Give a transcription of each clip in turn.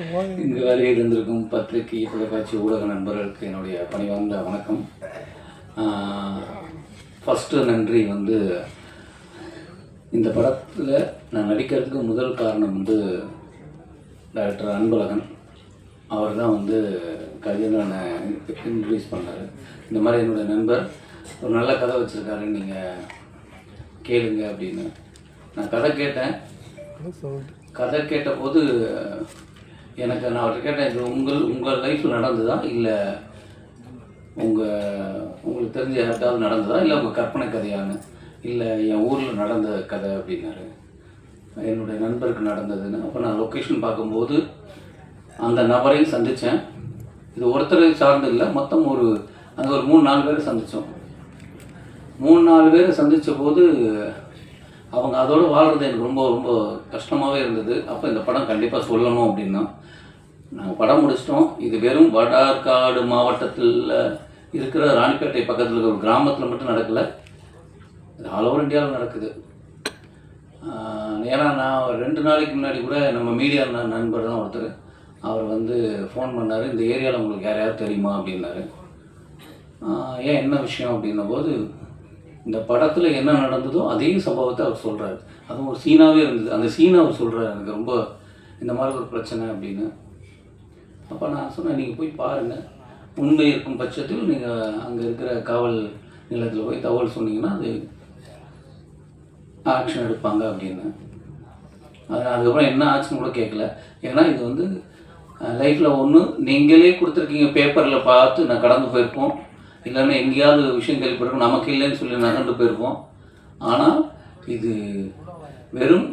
இங்கு வருகை இருந்திருக்கும் பத்திரிகை தொலைக்காட்சி ஊடக நண்பர்களுக்கு என்னுடைய பணிவார்ந்த வணக்கம். ஃபஸ்ட்டு நன்றி வந்து இந்த படத்தில் நான் நடிக்கிறதுக்கு முதல் காரணம் வந்து டைரக்டர் அன்பழகன். அவர் தான் வந்து கவிதை இன்ட்ரடியூஸ் பண்ணார். இந்த மாதிரி என்னுடைய நண்பர் ஒரு நல்ல கதை வச்சுருக்காரு நீங்கள் கேளுங்க அப்படின்னு. நான் கதை கேட்டேன். கதை கேட்டபோது எனக்கு நான் அவர்கிட்ட கேட்டேன் இது உங்கள் உங்கள் லைஃப்பில் நடந்ததா? இல்லை உங்கள் உங்களுக்கு தெரிஞ்ச யாருக்காவது நடந்ததா? இல்லை உங்கள் கற்பனை கதையான்னு இல்லை என் ஊரில் நடந்த கதை அப்படின்னாரு. என்னுடைய நண்பருக்கு நடந்ததுன்னு. அப்போ நான் லொக்கேஷன் பார்க்கும்போது அந்த நபரையும் சந்தித்தேன் இது ஒருத்தரை சார்ந்து இல்லை மொத்தம் ஒரு அங்கே ஒரு மூணு நாலு பேரை சந்தித்தோம் மூணு நாலு பேரை சந்தித்த போது அவங்க அதோடு வாழ்கிறது எனக்கு ரொம்ப ரொம்ப கஷ்டமாகவே இருந்தது. அப்போ இந்த படம் கண்டிப்பாக சொல்லணும் அப்படின்னா நாங்கள் படம் முடிச்சிட்டோம். இது வெறும் வடார்காடு மாவட்டத்தில் இருக்கிற ராணிப்பேட்டை பக்கத்தில் இருக்கிற ஒரு கிராமத்தில் மட்டும் நடக்கலை. இது ஆல் ஓவர் இந்தியாவில் நடக்குது. ஆஹ் ஏன்னா நான் ஒரு ரெண்டு நாளைக்கு முன்னாடி கூட நம்ம மீடியா நண்பர் தான் ஒருத்தர். அவர் வந்து ஃபோன் பண்ணார் இந்த ஏரியாவில் உங்களுக்கு யாரையாவது தெரியுமா? அப்படின்னாரு. ஏன் என்ன விஷயம்? அப்படின்னும் போது இந்த படத்தில் என்ன நடந்ததோ அதே சம்பவத்தை அவர் சொல்கிறாரு அதுவும் ஒரு சீனாகவே இருந்தது. அந்த சீனை அவர் சொல்கிறாரு எனக்கு ரொம்ப இந்த மாதிரி ஒரு பிரச்சனை அப்படின்னு. அப்போ நான் சொன்னேன் நீங்கள் போய் பாருங்கள் உண்மை இருக்கும் பட்சத்தில் நீங்கள் அங்கே இருக்கிற காவல் நிலையத்தில் போய் தகவல் சொன்னீங்கன்னா அது ஆக்ஷன் எடுப்பாங்க அப்படின்னு. அது அதுக்கப்புறம் என்ன ஆச்சுன்னு கூட கேட்கல. ஏன்னா இது வந்து லைஃப்பில் ஒன்று நீங்களே கொடுத்துருக்கீங்க பேப்பரில் பார்த்து நான் கடந்து போயிருப்போம். இல்லைன்னா எங்கேயாவது விஷயம் கேள்விப்பட்டிருக்கோம் நமக்கு இல்லைன்னு சொல்லி நகர்ந்து போயிருப்போம். ஆனால் இது வெறும்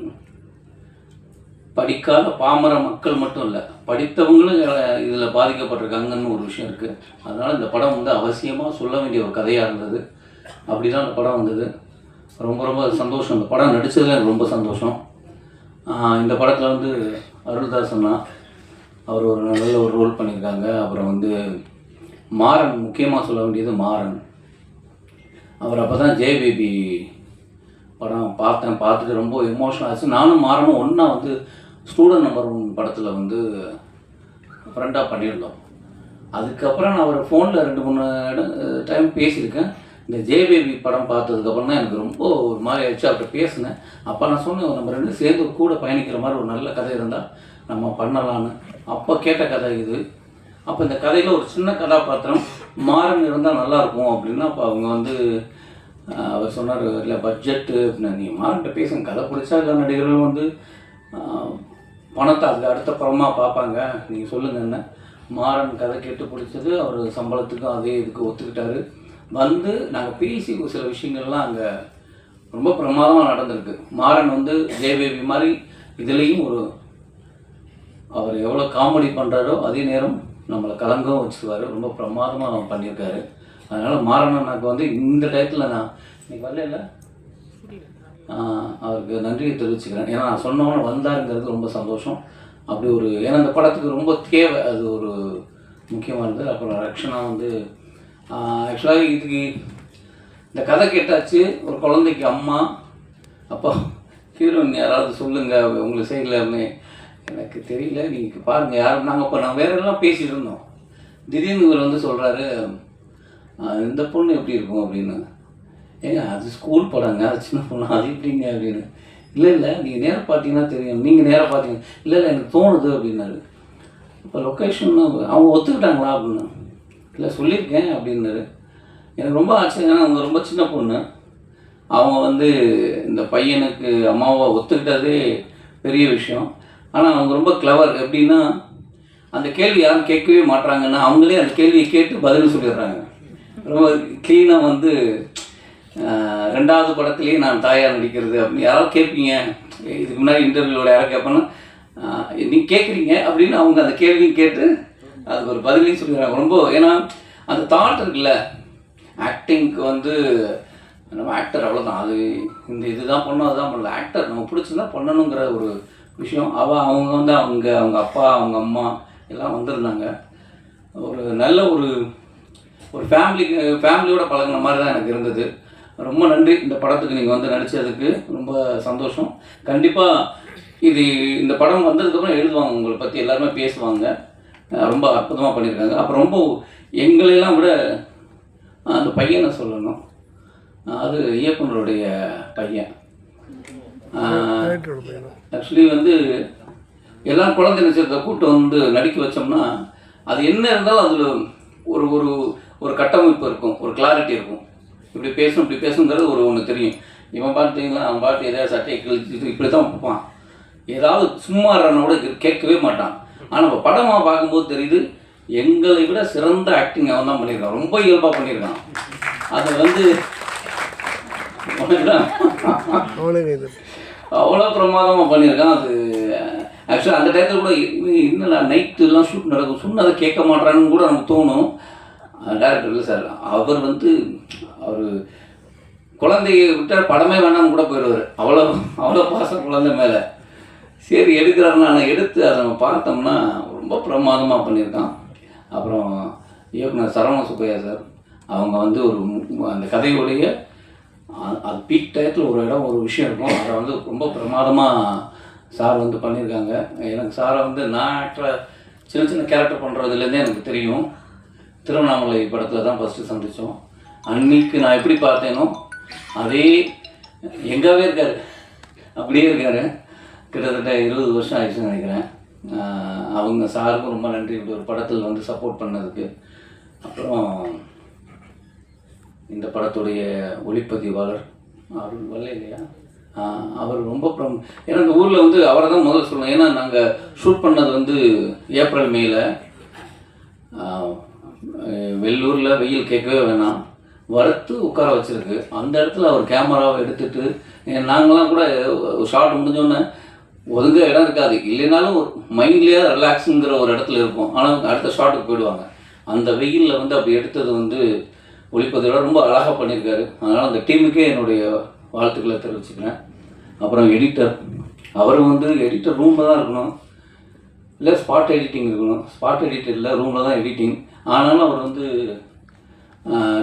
படிக்காத பாமர மக்கள் மட்டும் இல்லை படித்தவங்களும் இதில் பாதிக்கப்பட்டிருக்காங்கன்னு ஒரு விஷயம் இருக்குது அதனால் இந்த படம் வந்து அவசியமாக சொல்ல வேண்டிய ஒரு கதையாக இருந்தது. அப்படி தான் அந்த படம் வந்தது. ரொம்ப ரொம்ப சந்தோஷம். இந்த படம் நடித்ததில் எனக்கு ரொம்ப சந்தோஷம். இந்த படத்தில் வந்து அருள்தாசன்னா அவர் ஒரு நல்ல ஒரு ரோல் பண்ணியிருக்காங்க. அப்புறம் வந்து மாறன் முக்கியமாக சொல்ல வேண்டியது மாறன். அவர் அப்போ தான் ஜெய பேபி படம் பார்த்தேன். பார்த்துட்டு ரொம்ப எமோஷனல் ஆச்சு. நானும் மாறனும் ஒன்றா வந்து ஸ்டூடெண்ட் நம்பர் ஒன் படத்தில் வந்து ஃப்ரெண்டாக பண்ணியிருந்தோம். அதுக்கப்புறம் நான் அவர் ஃபோனில் ரெண்டு மூணு இடம் டைம் பேசியிருக்கேன். இந்த ஜேபேபி படம் பார்த்ததுக்கப்புறம் தான் எனக்கு ரொம்ப ஒரு மாதிரி ஆயிடுச்சு. அவர்கிட்ட பேசினேன். அப்போ நான் சொன்னேன் நம்ம ரெண்டு சேர்ந்து கூட பயணிக்கிற மாதிரி ஒரு நல்ல கதை இருந்தால் நம்ம பண்ணலான்னு அப்போ கேட்ட கதை இது. அப்போ இந்த கதையில் ஒரு சின்ன கதாபாத்திரம் மாறன் இருந்தால் நல்லாயிருக்கும் அப்படின்னா அப்போ அவங்க வந்து அவர் சொன்னார் இல்லை பட்ஜெட்டு அப்படின்னு நீங்கள் மாறன்ட்ட பேசுங்க. கதை பிடிச்சா எல்லா நடிகர்களும் வந்து பணத்தை அது அடுத்த படமாக பார்ப்பாங்க. நீங்கள் சொல்லுங்கள் என்ன. மாறன் கதை கேட்டு பிடிச்சது அவர் சம்பளத்துக்கும் அதே இதுக்கு ஒத்துக்கிட்டாரு. வந்து நாங்கள் பேசி ஒரு சில விஷயங்கள்லாம் அங்கே ரொம்ப பிரமாதமாக நடந்திருக்கு. மாறன் வந்து ஜெயபேபி மாதிரி இதுலேயும் ஒரு அவர் எவ்வளோ காமெடி பண்ணுறாரோ அதே நேரம் நம்மளை கலங்கவும் வச்சுருவார். ரொம்ப பிரமாதமாக பண்ணியிருக்காரு. அதனால் மாறனனாக்கு வந்து இந்த டயத்தில் நான் இன்னைக்கு வரல இல்லை அவருக்கு நன்றியை தெரிவிச்சுக்கிறேன். ஏன்னா நான் சொன்னவன வந்தாருங்கிறது ரொம்ப சந்தோஷம். அப்படி ஒரு ஏன்னா அந்த படத்துக்கு ரொம்ப தேவை. அது ஒரு முக்கியமானது அப்புறம் ரக்ஷனா வந்து ஆக்சுவலாக இதுக்கு இந்த கதை கேட்டாச்சு. ஒரு குழந்தைக்கு அம்மா. அப்பா ஹீரோயின் யாராவது சொல்லுங்கள் உங்களுக்கு செய்யலாமே எனக்கு தெரியல. நீங்கள் பாருங்கள் யாரும் நாங்கள் இப்போ நாங்கள் வேற எல்லாம் பேசிகிட்டு இருந்தோம். திடீர்னு இவர் வந்து சொல்கிறாரு இந்த பொண்ணு எப்படி இருக்கும்? அப்படின்னு. ஏங்க அது ஸ்கூல் படங்க அது சின்ன பொண்ணு அது எப்படிங்க அப்படின்னு. இல்லை இல்லை நீங்கள் நேராக பார்த்தீங்கன்னா தெரியும். நீங்கள் நேராக பார்த்தீங்க இல்லை இல்லை எனக்கு தோணுது அப்படின்னாரு. இப்போ லொக்கேஷன் அவங்க ஒத்துக்கிட்டாங்களா அப்படின்னு. இல்லை சொல்லியிருக்கேன் அப்படின்னாரு. எனக்கு ரொம்ப ஆச்சரியம். அவங்க ரொம்ப சின்ன பொண்ணு. அவங்க வந்து இந்த பையனுக்கு அம்மாவை ஒத்துக்கிட்டதே பெரிய விஷயம். ஆனால் அவங்க ரொம்ப கிளவர் எப்படின்னா அந்த கேள்வி யாரும் கேட்கவே மாட்டுறாங்கன்னா அவங்களே அந்த கேள்வியை கேட்டு பதில் சொல்லிடுறாங்க. ரொம்ப க்ளீனாக வந்து ரெண்டாவது படத்துலேயே நான் தாயார் நடிக்கிறது அப்படின்னு. யாராவது கேட்பீங்க? இதுக்கு முன்னாடி இன்டர்வியூவில் யாராவது கேட்பேன்னா நீங்கள் நீ கேட்குறீங்க அப்படின்னு அவங்க அந்த கேள்வியும் கேட்டு அதுக்கு ஒரு பதிலையும் சொல்லிடுறாங்க. ரொம்ப ஏன்னா அந்த தாட் இருக்குல்ல ஆக்டிங்க்கு வந்து நம்ம ஆக்டர் அவ்வளோதான் அது இந்த இதுதான் பண்ணணும் அதுதான் பண்ணல ஆக்டர் நம்ம பிடிச்சிருந்தா பண்ணணுங்கிற ஒரு விஷயம். அவள் அவங்க வந்து அவங்க அவங்க அப்பா அவங்க அம்மா எல்லாம் வந்திருந்தாங்க. ஒரு நல்ல ஒரு ஒரு ஃபேமிலிக்கு ஃபேமிலியோட பழகுன மாதிரி தான் எனக்கு இருந்தது. ரொம்ப நன்றி இந்த படத்துக்கு நீங்கள் வந்து நடித்ததுக்கு ரொம்ப சந்தோஷம். கண்டிப்பாக இது இந்த படம் வந்ததுக்கப்புறம் எழுதுவாங்க உங்களை பற்றி எல்லாருமே பேசுவாங்க. ரொம்ப அற்புதமாக பண்ணியிருக்காங்க அப்புறம் ரொம்ப எங்களெல்லாம் விட அந்த பையனை சொல்லணும். அது இயக்குனருடைய பையன். ஆக்சுவலி வந்து எல்லாம் குழந்தை நட்சத்திரத்தை கூட்டு வந்து நடிக்க வச்சோம்னா அது என்ன இருந்தாலும் அதில் ஒரு ஒரு ஒரு கட்டமைப்பு இருக்கும். ஒரு கிளாரிட்டி இருக்கும். இப்படி பேசணும் இப்படி பேசணுங்கிறது ஒரு ஒன்று தெரியும். இவன் பார்த்தீங்களா அவன் பாட்டு எதாவது சட்டையை கிழிச்சிட்டு இப்படி தான் பார்ப்பான். ஏதாவது சும்மா கூட கேட்கவே மாட்டான். ஆனால் இப்போ படமாக பார்க்கும்போது தெரியுது எங்களை விட சிறந்த ஆக்டிங் அவன் தான் பண்ணியிருக்கான். ரொம்ப இயல்பாக பண்ணியிருக்கான். அதை வந்து அவ்வளோ பிரமாதமாக பண்ணியிருக்கான். அது ஆக்சுவலாக அந்த டயத்தில் கூட என்னடா நைட்டுலாம் ஷூட் நடக்கும். சொன்னதை கேட்க மாட்டான்னு கூட நமக்கு தோணும். டேரக்டர் இல்லை சார் அவர் வந்து அவர் குழந்தைய விட்டால் படமே வேணாம் கூட போயிடுவார். அவ்வளோ அவ்வளோ பாசம் குழந்தை மேலே. சரி எடுக்கிறாருன்னா ஆனால் எடுத்து அதை நம்ம பார்த்தோம்னா ரொம்ப பிரமாதமாக பண்ணியிருக்கான். அப்புறம் இயக்குனர் சரவண சுப்பையா சார் அவங்க வந்து ஒரு அந்த கதையுடைய அது பீக் டயத்தில் ஒரு இடம் ஒரு விஷயம் இருக்கும். அதை வந்து ரொம்ப பிரமாதமாக சார் வந்து பண்ணியிருக்காங்க. எனக்கு சாரை வந்து நான் ஆக்சுவலாக சின்ன சின்ன கேரக்டர் பண்ணுறதுலேருந்தே எனக்கு தெரியும். திருவண்ணாமலை படத்தில் தான் ஃபஸ்ட்டு சந்தித்தோம் அன்னைக்கு நான் எப்படி பார்த்தேனோ அதே எங்காவே இருக்கார். அப்படியே இருக்கார். கிட்டத்தட்ட இருபது வருஷம் ஆயிடுச்சுன்னு நினைக்கிறேன். அவங்க சாருக்கும் ரொம்ப நன்றி. இப்படி ஒரு படத்தில் வந்து சப்போர்ட் பண்ணதுக்கு. அப்புறம் இந்த படத்துடைய ஒளிப்பதிவாளர் அருள் வரல இல்லையா? அவர் ரொம்ப ப்ரம் ஏன்னா இந்த ஊரில் வந்து அவரை தான் முதல்ல சொல்லணும். ஏன்னா நாங்கள் ஷூட் பண்ணது வந்து ஏப்ரல் மேல. வெள்ளூரில் வெயில் கேட்கவே வேணாம். வறுத்து உட்கார வச்சுருக்கு. அந்த இடத்துல அவர் கேமராவை எடுத்துட்டு நாங்களாம் கூட ஷார்ட் முடிஞ்சோடனே ஒதுங்க இடம் இருக்காது. இல்லைனாலும் ஒரு மைண்ட்லேயே ரிலாக்ஸுங்கிற ஒரு இடத்துல இருக்கும் ஆனால் அடுத்த ஷாட்டுக்கு போயிடுவாங்க. அந்த வெயிலில் வந்து அப்படி எடுத்தது வந்து ஒளிப்பதிவோட ரொம்ப அழகாக பண்ணியிருக்காரு. அதனால் அந்த டீமுக்கே என்னுடைய வாழ்த்துக்களை தெரிவிச்சுக்கிறேன். அப்புறம் எடிட்டர் அவர் வந்து எடிட்டர் ரூமில் தான் இருக்கணும். இல்லை ஸ்பாட் எடிட்டிங் இருக்கணும். ஸ்பாட் எடிட்டர் இல்லை ரூமில் தான் எடிட்டிங் ஆனாலும் அவர் வந்து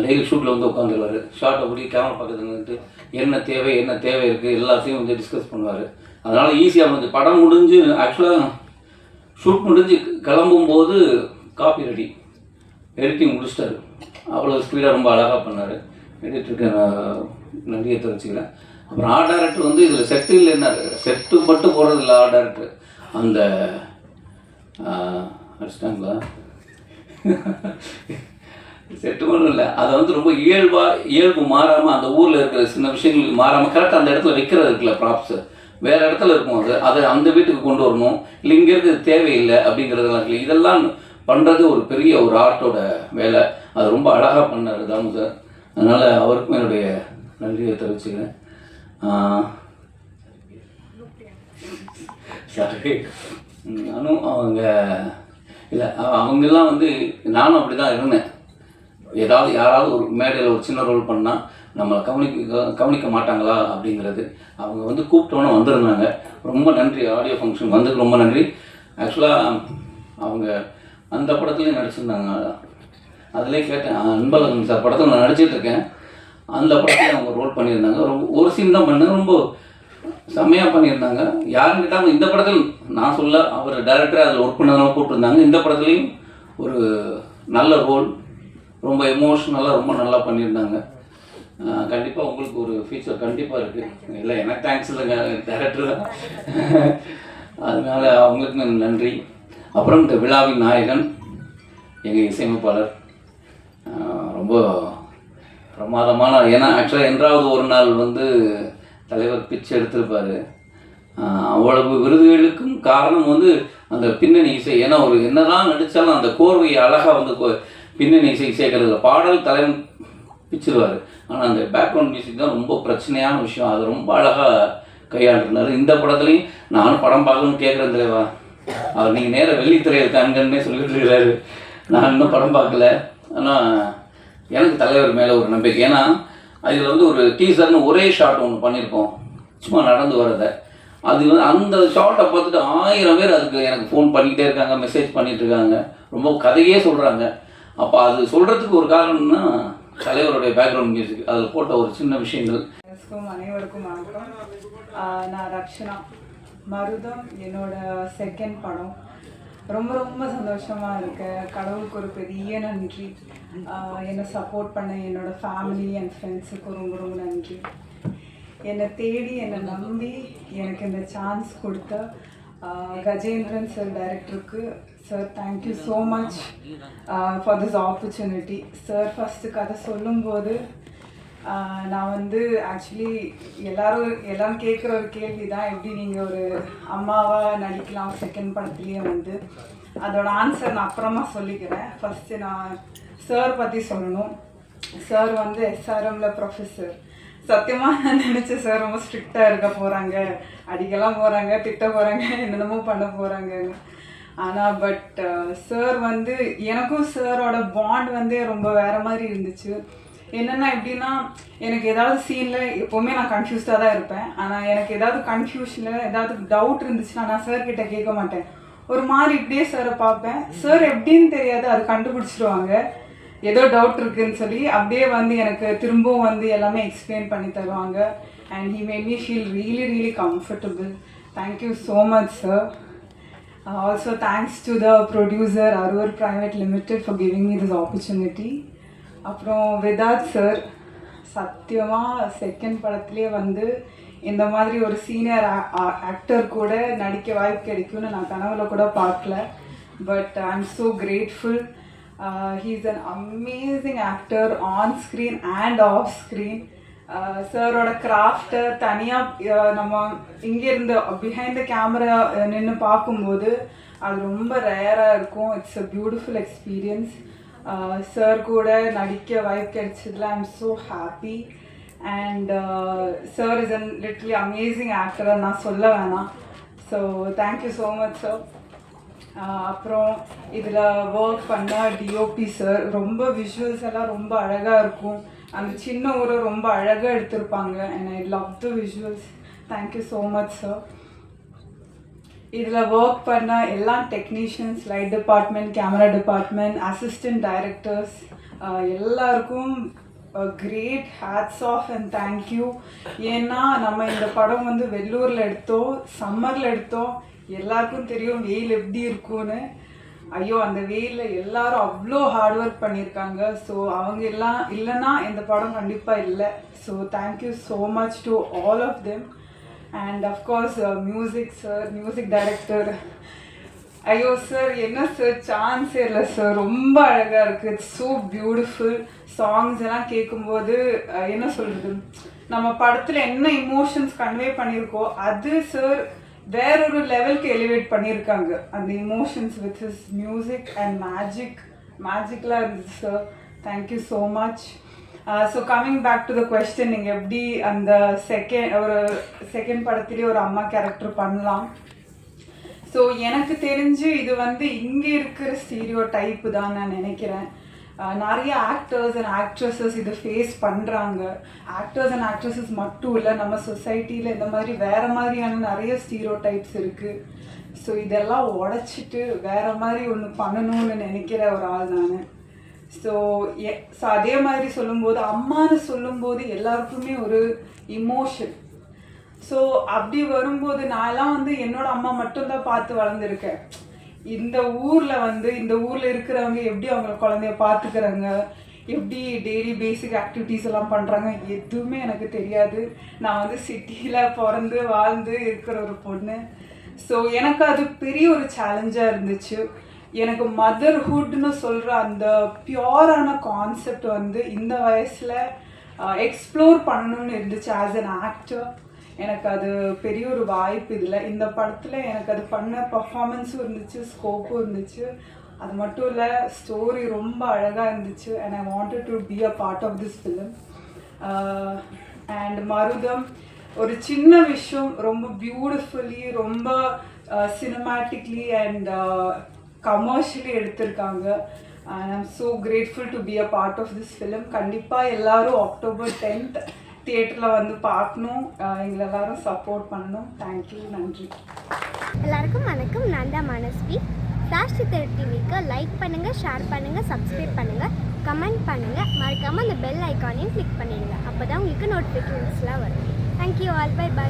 டெய்லி ஷூட்டில் வந்து உட்காந்துருவார் ஷார்ட்டை அப்படி கேமரா பக்கத்தில் வந்துட்டு என்ன தேவை என்ன தேவை இருக்குது எல்லாத்தையும் வந்து டிஸ்கஸ் பண்ணுவார். அதனால் ஈஸியாக வந்து படம் முடிஞ்சு ஆக்சுவலாக ஷூட் முடிஞ்சு கிளம்பும்போது காப்பி ரெடி எடிட்டிங் முடிச்சிட்டாரு. அவ்வளோ ஸ்பீடாக ரொம்ப அழகாக பண்ணார். எடிட்டருக்கு நான் நன்றியை தெரிவிச்சுக்கிறேன். அப்புறம் ஆர்ட் டேரக்டர் வந்து இதில் செட்டு இல்லைன்னாரு செட்டு மட்டும் போடுறது இல்லை ஆர்ட் டேரக்டர் அந்த அடிச்சிட்டாங்களா செட்டு ஒன்றும் இல்லை. அதை வந்து ரொம்ப இயல்பாக இயல்பு மாறாமல் அந்த ஊரில் இருக்கிற சின்ன விஷயங்களுக்கு மாறாமல் கரெக்டாக அந்த இடத்துல வைக்கிறது இருக்குல்ல ப்ராப்ஸு வேறு இடத்துல இருக்கும் அது. அதை அந்த வீட்டுக்கு கொண்டு வரணும். இல்லை இங்கே இருக்கிறது தேவையில்லை அப்படிங்கிறதெல்லாம் இருக்குல்ல. இதெல்லாம் பண்ணுறது ஒரு பெரிய ஒரு ஆர்ட்டோட வேலை. அது ரொம்ப அழகாக பண்ணார் தாமு சார் அதனால் அவருக்கும் என்னுடைய நன்றியை தெரிவிச்சுக்கிறேன். ஆஹ், சாரி நானும் அவங்க இல்லை அவங்கெல்லாம் வந்து நானும் அப்படி தான் இருந்தேன். ஏதாவது யாராவது ஒரு மேடையில் ஒரு சின்ன ரோல் பண்ணால் நம்மளை கவனிக்க கவனிக்க மாட்டாங்களா அப்படிங்கிறது அவங்க வந்து கூப்பிட்டோன்னே வந்திருந்தாங்க. ரொம்ப நன்றி. ஆடியோ ஃபங்க்ஷன் வந்ததுக்கு ரொம்ப நன்றி. ஆக்சுவலாக அவங்க அந்த படத்துலேயும் நடிச்சிருந்தாங்க. அதிலே கேட்டேன் அன்பழகன் சார் படத்தில் நான் நடிச்சிட்டு இருக்கேன். அந்த படத்தில் அவங்க ரோல் பண்ணியிருந்தாங்க. ரொம்ப ஒரு சீன் தான் பண்ணேன் ரொம்ப செம்மையாக பண்ணியிருந்தாங்க. யாருன்னு கேட்டாலும் இந்த படத்தில் நான் சொல்ல அவர் டைரக்டரே அதில் ஒர்க் பண்ணதெல்லாம் கூப்பிட்டுருந்தாங்க. இந்த படத்துலையும் ஒரு நல்ல ரோல் ரொம்ப எமோஷ்னலாக ரொம்ப நல்லா பண்ணியிருந்தாங்க. கண்டிப்பாக உங்களுக்கு ஒரு ஃபியூச்சர் கண்டிப்பாக இருக்குது இல்லை எனக்கு தேங்க்ஸ் இல்லைங்க டேரக்டர் தான். அதனால் அவங்களுக்கு நன்றி. அப்புறம் இந்த விழாவின் நாயகன் எங்கள் இசையமைப்பாளர். ரொம்ப பிரமாதமான ஏன்னா ஆக்சுவலாக என்றாவது ஒரு நாள் வந்து தலைவர் பிச்சை எடுத்திருப்பார். அவ்வளவு விருதுகளுக்கும் காரணம் வந்து அந்த பின்னணி இசை. ஏன்னா ஒரு என்னதான் நடித்தாலும் அந்த கோர்வையை அழகாக வந்து கோ- பின்னணி இசை சேர்க்கறதுல பாடல் தலைவன் பிச்சிருவார். ஆனால் அந்த பேக்ரவுண்ட் மியூசிக் தான் ரொம்ப பிரச்சனையான விஷயம். அது ரொம்ப அழகாக கையாண்டிருந்தார். இந்த படத்துலையும் நானும் படம் பார்க்கணும்னு கேட்குறேன் தலைவா. அவர் நீங்கள் நேராக வெள்ளித்திரையில் காண்கன்னே சொல்லிட்டு இருக்கிறாரு நான் இன்னும் படம் பார்க்கல. ஆனால் எனக்கு தலைவர் மேலே ஒரு நம்பிக்கை. ஏன்னா அதில் வந்து ஒரு டீசர்னு ஒரே ஷாட் ஒன்று பண்ணியிருக்கோம் சும்மா நடந்து வரதை அது வந்து அந்த ஷார்ட்டை பார்த்துட்டு ஆயிரம் பேர் அதுக்கு எனக்கு ஃபோன் பண்ணிக்கிட்டே இருக்காங்க மெசேஜ் பண்ணிகிட்டு இருக்காங்க. ரொம்ப கதையே சொல்கிறாங்க அப்போ அது சொல்கிறதுக்கு ஒரு காரணம்னா தலைவருடைய பேக்ரவுண்ட் மியூசிக் அதில் போட்ட ஒரு சின்ன விஷயங்கள். அனைவருக்கும் வணக்கம். நான் ரக்ஷனா. மருதம் என்னோட செகண்ட் படம். ரொம்ப ரொம்ப சந்தோஷமாக இருக்கு. கடவுளுக்கு ஒரு பெரிய நன்றி. என்னை சப்போர்ட் பண்ண என்னோட ஃபேமிலி அண்ட் ஃப்ரெண்ட்ஸுக்கு ரொம்ப ரொம்ப நன்றி. என்னை தேடி என்னை நம்பி எனக்கு இந்த சான்ஸ் கொடுத்த கஜேந்திரன் சார் டைரக்டருக்கு sir thank you so much for this opportunity sir first கதை சொல்லும்போது uh, நான் வந்து ஆக்சுவலி எல்லாரும் எல்லாரும் கேட்குற ஒரு கேள்வி தான் எப்படி நீங்கள் ஒரு அம்மாவாக நடிக்கலாம் செகண்ட் படத்துலேயே வந்து? அதோட ஆன்சர் நான் அப்புறமா சொல்லிக்கிறேன். ஃபஸ்ட்டு நான் சார் பற்றி சொல்லணும். சார் வந்து எஸ்ஆர்எம்ல ப்ரொஃபஸர் சத்தியமாக நான் நினச்சேன் சார் ரொம்ப ஸ்ட்ரிக்டாக இருக்க போகிறாங்க அடிக்கலாம் போகிறாங்க திட்ட போகிறாங்க என்னென்னமோ பண்ண போகிறாங்க ஆனால் பட் சார் வந்து எனக்கும் சாரோட பாண்ட் வந்து ரொம்ப வேறு மாதிரி இருந்துச்சு. என்னென்னா எப்படின்னா எனக்கு ஏதாவது சீனில் எப்போவுமே நான் கன்ஃபியூஸ்டாக தான் இருப்பேன். ஆனால் எனக்கு ஏதாவது கன்ஃபியூஷனில் ஏதாவது டவுட் இருந்துச்சுன்னா நான் சார்கிட்ட கேட்க மாட்டேன். ஒரு மாதிரி இப்படியே சாரை பார்ப்பேன். சார் எப்படின்னு தெரியாது அது கண்டுபிடிச்சிருவாங்க. ஏதோ டவுட் இருக்குன்னு சொல்லி அப்படியே வந்து எனக்கு திரும்பவும் வந்து எல்லாமே எக்ஸ்பிளைன் பண்ணி தருவாங்க. And he made me feel really really comfortable thank you so much sir also thanks to the producer Arur private limited for giving me this opportunity அப்புறம் விதாத் சார் சத்தியமாக செகண்ட் படத்துலேயே வந்து இந்த மாதிரி ஒரு சீனியர் ஆக்டர் கூட நடிக்க வாய்ப்பு கிடைக்கும்னு நான் கனவுல கூட பார்க்கல. But I am so grateful he's an amazing actor on screen and off screen சாரோட கிராஃப்டை தனியாக நம்ம இங்கேருந்து பிஹைண்ட் த கேமரா uh, நின்று பார்க்கும்போது அது ரொம்ப ரேராக இருக்கும். It's a beautiful experience sir கூட நடிக்க வாய்ப்பு கிடைச்சதுல I am so happy and sir is an literally amazing actor நான் சொல்ல வேணாம். So thank you so much sir அப்புறம் இதில் ஒர்க் பண்ண டிஓபி சார் ரொம்ப விஷுவல்ஸ் எல்லாம் ரொம்ப அழகாக இருக்கும். அந்த சின்ன ஊரை ரொம்ப அழகாக எடுத்திருப்பாங்க. And I love the visuals thank you so much sir இதில் ஒர்க் பண்ண எல்லா technicians light department camera department assistant directors எல்லாருக்கும் great hats off and thank you ஏன்னா நம்ம இந்த படம் வந்து வெள்ளூரில் எடுத்தோம் சம்மரில் எடுத்தோம். எல்லாருக்கும் தெரியும் வெயில் எப்படி இருக்கும்னு. ஐயோ அந்த வெயிலில் எல்லாரும் அவ்வளோ ஹார்ட் ஒர்க் பண்ணியிருக்காங்க ஸோ அவங்க எல்லாம் இல்லைன்னா இந்த படம் கண்டிப்பாக இல்லை. So thank you so much to all of them and of course music sir music director ஐயோ சார் என்ன சார் சான்ஸே இல்லை சார் ரொம்ப அழகாக இருக்குது இட்ஸ் ஸோ பியூட்டிஃபுல் சாங்ஸ் எல்லாம் கேட்கும்போது uh, என்ன சொல்கிறது நம்ம படத்தில் என்ன இமோஷன்ஸ் கன்வே பண்ணியிருக்கோ அது சார் வேறொரு லெவலுக்கு எலிவேட் பண்ணியிருக்காங்க. அந்த emotions with his music and magic மேஜிக்கலாக இருந்துச்சு sir thank you so much so coming back to the question நீங்கள் எப்படி அந்த செகண்ட் ஒரு செகண்ட் படத்துலேயே ஒரு அம்மா கேரக்டர் பண்ணலாம்? ஸோ எனக்கு தெரிஞ்சு இது வந்து இங்கே இருக்கிற ஸ்டீரியோ டைப்பு தான் நான் நினைக்கிறேன். நிறைய ஆக்டர்ஸ் அண்ட் ஆக்ட்ரஸஸ் இதை ஃபேஸ் பண்ணுறாங்க ஆக்டர்ஸ் அண்ட் ஆக்ட்ரஸஸ் மட்டும் இல்லை நம்ம சொசைட்டியில் இந்த மாதிரி வேறு மாதிரியான நிறைய ஸ்டீரோ டைப்ஸ் இருக்குது ஸோ இதெல்லாம் உடச்சிட்டு வேறு மாதிரி ஒன்று பண்ணணும்னு நினைக்கிற ஒரு ஆள் நான். ஸோ எ ஸோ அதே மாதிரி சொல்லும்போது அம்மான்னு சொல்லும்போது எல்லாருக்குமே ஒரு இமோஷன் ஸோ அப்படி வரும்போது நான்லாம் வந்து என்னோட அம்மா மட்டும்தான் பார்த்து வளர்ந்துருக்கேன். இந்த ஊரில் வந்து இந்த ஊரில் இருக்கிறவங்க எப்படி அவங்க குழந்தைய பாத்துக்கிறாங்க? எப்படி டெய்லி பேசிக் ஆக்டிவிட்டீஸ் எல்லாம் பண்ணுறாங்க எதுவுமே எனக்கு தெரியாது. நான் வந்து சிட்டியில் பிறந்து வாழ்ந்து இருக்கிற ஒரு பொண்ணு. ஸோ எனக்கு அது பெரிய ஒரு சேலஞ்சாக இருந்துச்சு. எனக்கு மதர்ஹுட்னு சொல்கிற அந்த பியோரான கான்செப்ட் வந்து இந்த வயசில் எக்ஸ்ப்ளோர் பண்ணணும்னு இருந்துச்சு ஆஸ் அன் ஆக்டர் எனக்கு அது பெரிய ஒரு வாய்ப்பு இதில் இந்த படத்தில் எனக்கு அது பண்ண பர்ஃபார்மன்ஸும் இருந்துச்சு ஸ்கோப்பும் இருந்துச்சு. அது மட்டும் இல்லை ஸ்டோரி ரொம்ப அழகாக இருந்துச்சு. And I wanted to be a part of this film and Marutham ஒரு சின்ன விஷயம் ரொம்ப பியூட்டிஃபுல்லி ரொம்ப சினிமேட்டிக்லி அண்ட் கமர்ஷியலி எடுத்திருக்காங்க. And I'm so grateful to be a part of this film கண்டிப்பாக எல்லாரும் அக்டோபர் டென்த் தியேட்டரில் வந்து பார்க்கணும் எங்களை எல்லாரும் சப்போர்ட் பண்ணணும். தேங்க்யூ நன்றி. எல்லாருக்கும் வணக்கம். நான் தான் மனஸ்வி. ஃப்ளாஷ் சித்தர் டிவிக்கு லைக் பண்ணுங்கள் ஷேர் பண்ணுங்கள் சப்ஸ்கிரைப் பண்ணுங்கள் கமெண்ட் பண்ணுங்கள் மறக்காமல் அந்த பெல் ஐக்கானையும் கிளிக் பண்ணிடுங்க. அப்போ தான் உங்களுக்கு நோட்டிஃபிகேஷன்ஸ்லாம் வரும். Thank you all by by